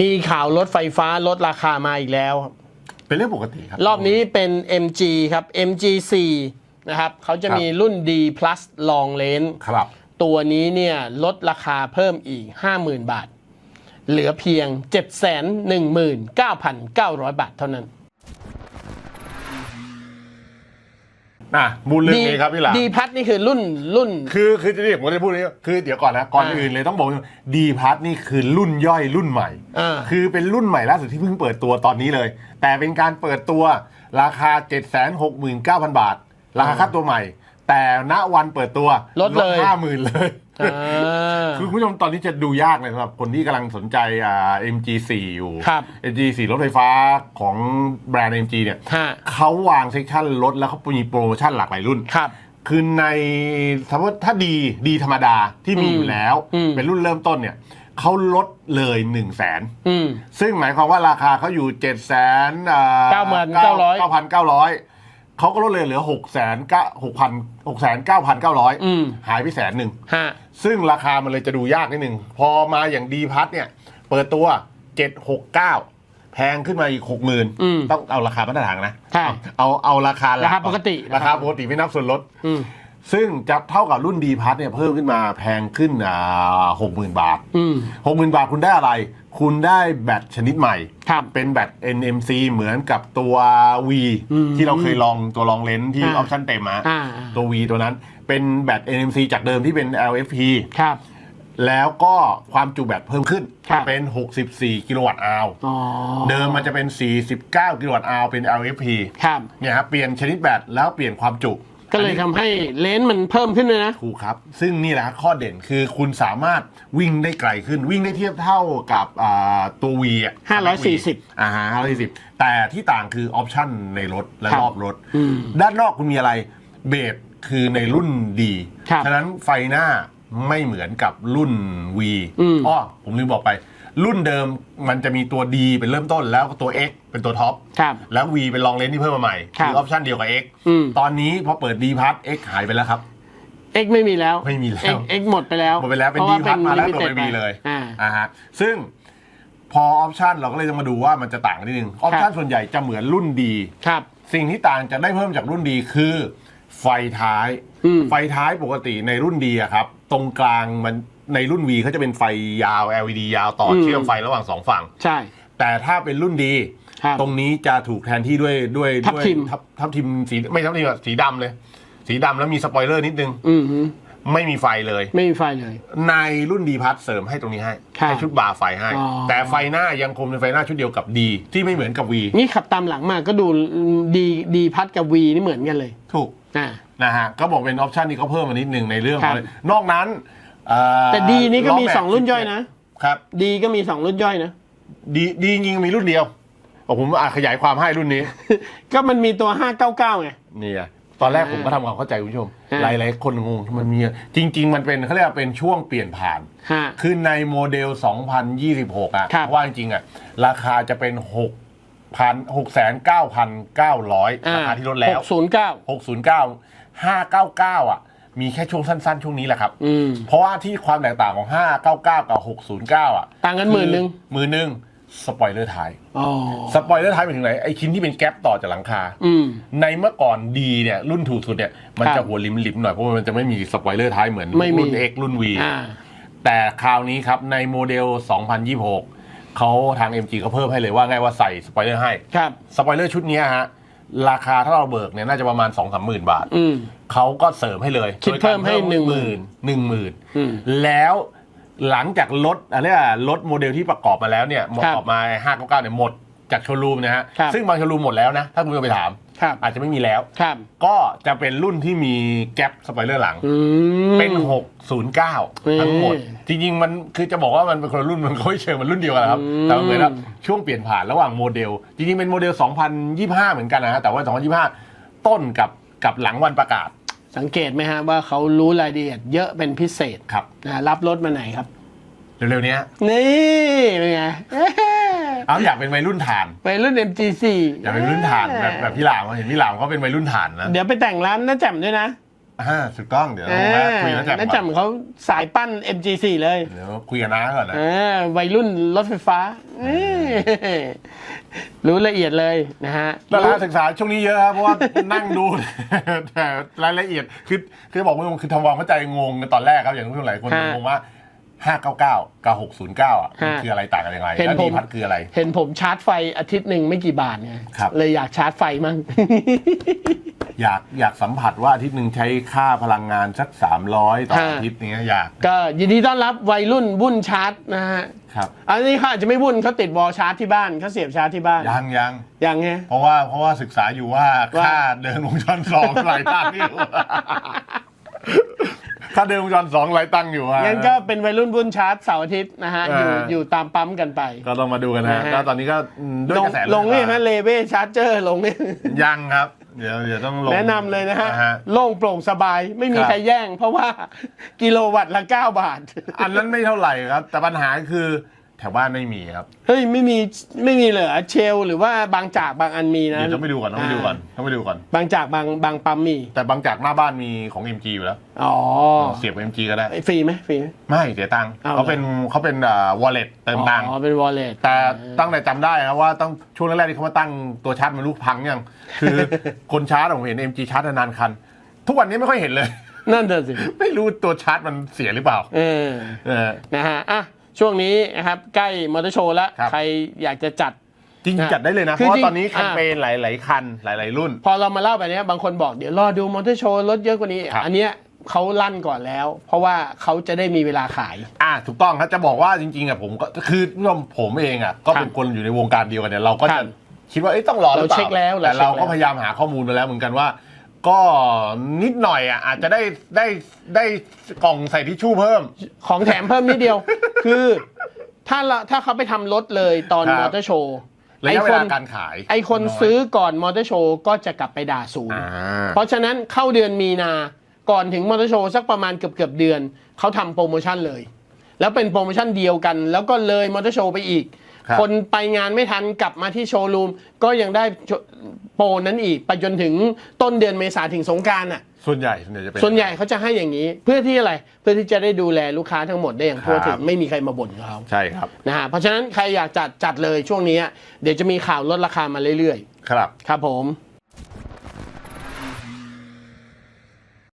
มีข่าวรถไฟฟ้าลดราคามาอีกแล้วครับเป็นเรื่องปกติครับรอบนี้เป็น MG ครับ MG4 นะครับเขาจะครับมีรุ่น D plus long range ครับ ตัวนี้เนี่ยลดราคาเพิ่มอีก 50,000 บาท เหลือเพียง 719,900 บาทเท่านั้น อะมูลเรื่องนี้ครับพี่หลามดีพัทนี่คือรุ่นรุ่น คือคือจะเรียกผมจะพูดนี้คือเดี๋ยวก่อนนะก่อนอ่าอื่นเลยต้องบอกดีพัทนี่คือรุ่นย่อยรุ่นใหม่อ่าคือเป็นรุ่นใหม่ล่าสุดที่เพิ่งเปิดตัวตอนนี้เลย แต่เป็นการเปิดตัวราคา 769,000 บาท ราคาค่าตัวใหม่ แต่ณวันเปิดตัวลดเลยห้าหมื่นเลยอ่า คือคุณผู้ชมตอนนี้จะดูยากเลยสำหรับคนที่กำลังสนใจอ่า MG4 อยู่ ครับ MG4 รถไฟฟ้าของแบรนด์ MG เนี่ยฮะ เขาวางเซกชันลดแล้วเขามีโปรโมชั่นหลากหลายรุ่น ครับ คือในสมมติถ้าดีดีธรรมดาที่มีอืมอยู่แล้ว อืม เป็นรุ่นเริ่มต้นเนี่ยเขาลดเลย1นึ่งแสนอืม ซึ่งหมายความว่าราคาเขาอยู่7จ็ดแสน9,900เก้าพันเก้าร้อย เขาก็ลดเลยเหลือหกแสนเก้าหกพันหกแสนเก้าพันเก้าร้อยอืมหายไปแสนหนึ่ง ฮะ ซึ่งราคามันเลยจะดูยากนิดหนึ่ง พอมาอย่างดีพัทเนี่ย เปิดตัว 769 แพงขึ้นมาอีก60,000อืมต้องเอาราคามาตรฐานนะ ใช่เอาเอาราคาหลัราคาปกติราคาปกติไม่นับส่วนลด อืม ซึ่งจะเท่ากับรุ่นดีพัทเนี่ยเพิ่มขึ้นมาแพงขึ้นอ่าหกหมื่นบาทอืมหกหมื่นบาทคุณได้อะไร คุณได้แบตชนิดใหม่ครับเป็นแบต NMC เหมือนกับตัว V อืมที่เราเคยลองตัวลองเลนส์ที่ออ่าอปชั่นเต็มมาอ่าตัว V ตัวนั้นเป็นแบต NMC จากเดิมที่เป็น LFP ครับแล้วก็ความจุแบตเพิ่มขึ้นครับเป็น 64 กิโลวัตต์อาวร์อ๋อเดิมมันจะเป็น 49 กิโลวัตต์อาวร์เป็น LFP ครับเนี่ยครับเปลี่ยนชนิดแบตแล้วเปลี่ยนความจุ ก็เลยทำให้เลนส์มันเพิ่มขึ้นเลยนะ ถูกครับ ซึ่งนี่แหละครับข้อเด่นคือคุณสามารถวิ่งได้ไกลขึ้น วิ่งได้เทียบเท่ากับอ่าตัว V อะ540 อ่าฮะ540แต่ที่ต่างคือออปชั่นในรถและครับรอบรถอืมด้านนอกคุณมีอะไรเบสคือในรุ่นดีครับฉะนั้นไฟหน้าไม่เหมือนกับรุ่น V อืม อ้อผมลืมบอกไป รุ่นเดิมมันจะมีตัว D เป็นเริ่มต้นแล้วก็ตัว X เป็นตัวท็อปครับแล้ว V เป็นลองเลนที่เพิ่มมาใหม่ครับออปชั่นเดียวกับ X อืม ตอนนี้พอเปิด D พัท X หายไปแล้วครับ X ไม่มีแล้วไม่มีแล้ว X X หมดไปแล้วหมดไปแล้วเป็นพดีราะพัทมาแล้วเป็นตัว limited ไม่มีเลยอ่า อ่าฮะซึ่งพอออปชันเราก็เลยจะมาดูว่ามันจะต่างกันนิดนึงออปชันส่วนใหญ่จะเหมือนรุ่นดีครับ สิ่งที่ต่างจะได้เพิ่มจากรุ่นดีคือ ไฟท้าย อืมไฟท้ายปกติในรุ่นดีอะครับ ตรงกลางมัน ในรุ่น V เขาจะเป็นไฟยาว LED ยาวต่ออม เชื่อมไฟระหว่างสองฝั่ง ใช่ แต่ถ้าเป็นรุ่นดี ครับ ตรงนี้จะถูกแทนที่ด้วยด้วยทับด้วยทิม ทับทับทิมสีไม่ทับทิมอะสีดำเลย สีดำแล้วมีสปอยเลอร์นิดนึง อืมฮึไม่มีไฟเลย ไม่มีไฟเลย ในรุ่นดีพัทเสริมให้ตรงนี้ให้ครับให้ชุดบาร์ไฟให้ อ๋อ แต่ไฟหน้ายังคงเป็นไฟหน้าชุดเดียวกับดีที่ไม่เหมือนกับวีนี่ขับตามหลังมาก็ดูดีดีพัดกับวีนี่เหมือนกันเลยถูก อ่า นะฮะก็บอกเป็นออปชันที่เขาเพิ่มมานิดนึงในเรื่องครับของนอกนั้นเอ่อแต่ดีนี่ก็มีล้แบสองรุ่นย่อยนะ ครับ ดีก็มีสองรุ่นย่อยนะ ดีดีจริงๆมีรุ่นเดียวบอกผมอาจขยายความให้รุ่นนี้ ก็มันมีตัว 599ไง นี่อะตอนแรกอ่าผมก็ทำความเข้าใจคุณผู้ชมอ่าหลายๆ คนงงมันมีจริง ๆ มันเป็นเขาเรียกว่าเป็นช่วงเปลี่ยนผ่าน ฮะ คือในโมเดล 2026 อะ ครับ ว่าจริงๆอะ ราคาจะเป็น6พันหกแสนเก้าพันเก้าร้อยราคาที่ลดแล้วหกศูนย์เก้า609 599 อะ มีแค่ช่วงสั้นๆ ช่วงนี้แหละครับ อืม เพราะว่าที่ความแตกต่างของ 599 กับ 609 อะต่างกันหมื่นหนึ่ง หมื่นหนึ่งสปอยเลอร์ท้าย อ๋อสปอยเลอร์ท้ายไปถึงไหน ไอชิ้นที่เป็นแก๊ปต่อจากหลังคา อืม ในเมื่อก่อนดีเนี่ย รุ่นถูกสุดเนี่ย มันครัจะบหัวริมๆหน่อยเพราะว่ามันจะไม่มีสปอยเลอร์ท้ายเหมือนไม่มี รุ่น X รุ่น V อ่า แต่คราวนี้ครับในโมเดล 2026 เขาทาง MG เขาเพิ่มให้เลยว่าไงว่าใส่สปอยเลอร์ให้ ครับ สปอยเลอร์ชุดเนี้ยฮะ ราคาถ้าเราเบิกเนี่ยน่าจะประมาณ2 3 0 0 0 0บาทอืม เขาก็เสริมให้เลยคิดเพิ่มให้โดยการ10,000หมื่น หนึ่งหมื่นอืม แล้วหลังจากรถอะไรอะรถโมเดลที่ประกอบมาแล้วเนี่ยครับ ออกมา599เนี่ยหมด จากโชว์รูมนะฮะครับซึ่งบางโชว์รูมหมดแล้วนะถ้าคุณไปถาม ครับ อาจจะไม่มีแล้ว ครับก็จะเป็นรุ่นที่มีแก๊ปสปอยเลอร์หลัง อืม เป็น 609 ทั้งหมด จริง ๆ มันคือจะบอกว่ามันเป็นคนละรุ่นมันก็ไม่เชิงมันรุ่นเดียวกันนะครับอืมแต่มันเหมือนแบบช่วงเปลี่ยนผ่านระหว่างโมเดล จริง ๆ เป็นโมเดล 2025 เหมือนกันนะฮะแต่ว่า 2025 ต้นกับกับหลังวันประกาศสังเกตไหมฮะว่าเขารู้รายละเอียดเยอะเป็นพิเศษครับนะรับรถมาไหนครับ เร็วๆเนี้ยนี่เป็นไงเอ๊ะเอาอยากเป็นวัยรุ่นฐานไปรุ่น MG4 อยากเป็นวัยรุ่นฐานแบบแบบพี่หลามเห็นพี่หลามเขาเป็นวัยรุ่นฐานนะเดี๋ยวไปแต่งร้านน้าแจ่มด้วยนะอ่าถูกต้องเดี๋ยวเอเรามาอคุยกับน้าแจ่มน้าก่แจ่อนมเขาสายปั้น MG4 เลยเดี๋ยวคุยกับน้าก่อนนะเออวัยรุ่นรถไฟฟ้าเอ้ยรู้ละเอียดเลยนะฮะดาราศึกษาช่วงนี้เยอะครับเพราะว่านั่งดูแต่รายละเอียดคือคือบอกไม่งงคือทำความเข้าใจงงในตอนแรกครับอย่างที่หลายคนฮะงงว่า 599 กับ 609 อะมันฮะคืออะไรต่างกันยังไงเห็นแล้วผดีม พัดคืออะไร เห็นผมชาร์จไฟอาทิตย์หนึ่งไม่กี่บาทไงครับ เลยอยากชาร์จไฟมั่ง อยากอยากสัมผัสว่าอาทิตย์หนึ่งใช้ค่าพลังงานสัก 300 ต่อฮะ อาทิตย์เนี้ยอยากก็ยินดีต้อนรับวัยรุ่นวุ่นชาร์จนะฮะครับอันนี้เขาอาจจะไม่วุ่นเขาติดวอลชาร์จที่บ้านเขาเสียบชาร์จที่บ้านยังยังอย่างเงี้ยเพราะว่าเพราะว่าศึกษาอยู่ว่าว่า ค่าเดินวงจรสองหลายตังค์อยู่ ค่าเดินวงจรสองหลายตังค์อยู่อะงั้นก็เป็นวัยรุ่นวุ่นชาร์จเสาร์อาทิตย์นะฮะอยู่เออออยู่ตามปั๊มกันไป ก็ต้องมาดูกันนะนะฮะก็ตอนนี้ก็อืมด้วยลงกระแสลงนี่เรื่องนะเลเว่ชาร์จเจอร์ลงนี่ยังครับเดี๋ยวเดี๋ยวต้องลงแนะนำเลยนะฮะฮะโล่งโปร่งสบายไม่มีครับใครแย่ง เพราะว่ากิโลวัตต์ละ 9 บาท อันนั้นไม่เท่าไหร่ครับ แต่ปัญหาคือแถวบ้านไม่มีครับเฮ้ยไม่มีไม่มีเหรอเชล หรือว่าบางจากบางอันมีนะเดี๋ยวต้องไปดูก่อนต้องไปดูก่อนต้องไปดูก่อน บางจากบางบางปั๊มมี แต่บางจากหน้าบ้านมีของ MG อยู่แล้วอ๋อเสียบ MG ก็ได้ฟรีไหมฟรีไหมไม่เสียตังค์เอาเขาเป็นเขาเป็นอ่า wallet เติมตังค์อ๋อเป็นวอลเล็ตแต่ตั้งแต่จำได้ครับว่าต้องช่วงแรกๆที่เขามาตั้งตัวชาร์จมันลูกพังยังคือคนชาร์จผมเห็น MG ชาร์จนานๆคัน ทุกวันนี้ไม่ค่อยเห็นเลยนั่นเถอะสิไม่รู้ตัวชาร์จมันเสียหรือเปล่าเออเออนะฮะอะ ช่วงนี้นะครับใกล้มอเตอร์โชว์แล้ว ครับ ใครอยากจะจัด จริงนะๆจัดได้เลยนะ เพคือราะว่าจริงตอนนี้แคมเปญหลาย ๆ คันหลาย ๆ รุ่น พอเรามาเล่าแบบนี้ยบางคนบอกเดี๋ยวรอดูมอเตอร์โชว์รถเยอะกว่านี้ ครับ อันเนี้ยเขาลั่นก่อนแล้ว เพราะว่าเขาจะได้มีเวลาขาย อ่าถูกต้องครับจะบอกว่าจริง ๆอะผมก็คือผู้ชมผมเองอะก็เป็นคนอยู่ในวงการเดียวกันเนี่ยเราก็ครัจะบคิดว่าเอ้ยต้องรอหรือเปล่าเราเช็คแล้วเราแต่เราเช็คแล้วก็พยายามหาข้อมูลมาแล้วเหมือนกันว่า ก็นิดหน่อยอะอาจจะได้ได้ได้กล่องใส่ทิชชู่เพิ่ม ของแถมเพิ่มนิดเดียว คือถ้าเราถ้าเขาไปทำรถเลยตอนครับ มอเตอร์โชว์ระไอยะเวคลานการขายไอคนซื้อก่อนมอเตอร์โชว์ก็จะกลับไปด่าศูนย์ อ่า เพราะฉะนั้นเข้าเดือนมีนาก่อนถึงมอเตอร์โชว์สักประมาณเกือบเกือบๆเดือนเขาทำโปรโมชั่นเลย แล้วเป็นโปรโมชั่นเดียวกัน แล้วก็เลยมอเตอร์โชว์ไปอีก ครับ คนไปงานไม่ทันกลับมาที่โชว์รูม ก็ยังได้โปรนั้นอีกไปจนถึงต้นเดือนเมษาถึงสงกรารอะ ส่วนใหญ่ส่วนใหญ่จะเป็น ส่วนใหญ่เขาจะให้อย่างนี้ เพื่อที่อะไรเพื่อที่จะได้ดูแลลูกค้าทั้งหมดได้อย่างทั่วครับถึงไม่มีใครมาบ่นกับเขาใช่ครับนะฮะเพราะฉะนั้นใครอยากจัดจัดเลยช่วงนี้ เดี๋ยวจะมีข่าวลดราคามาเรื่อยครับ ๆ ครับผม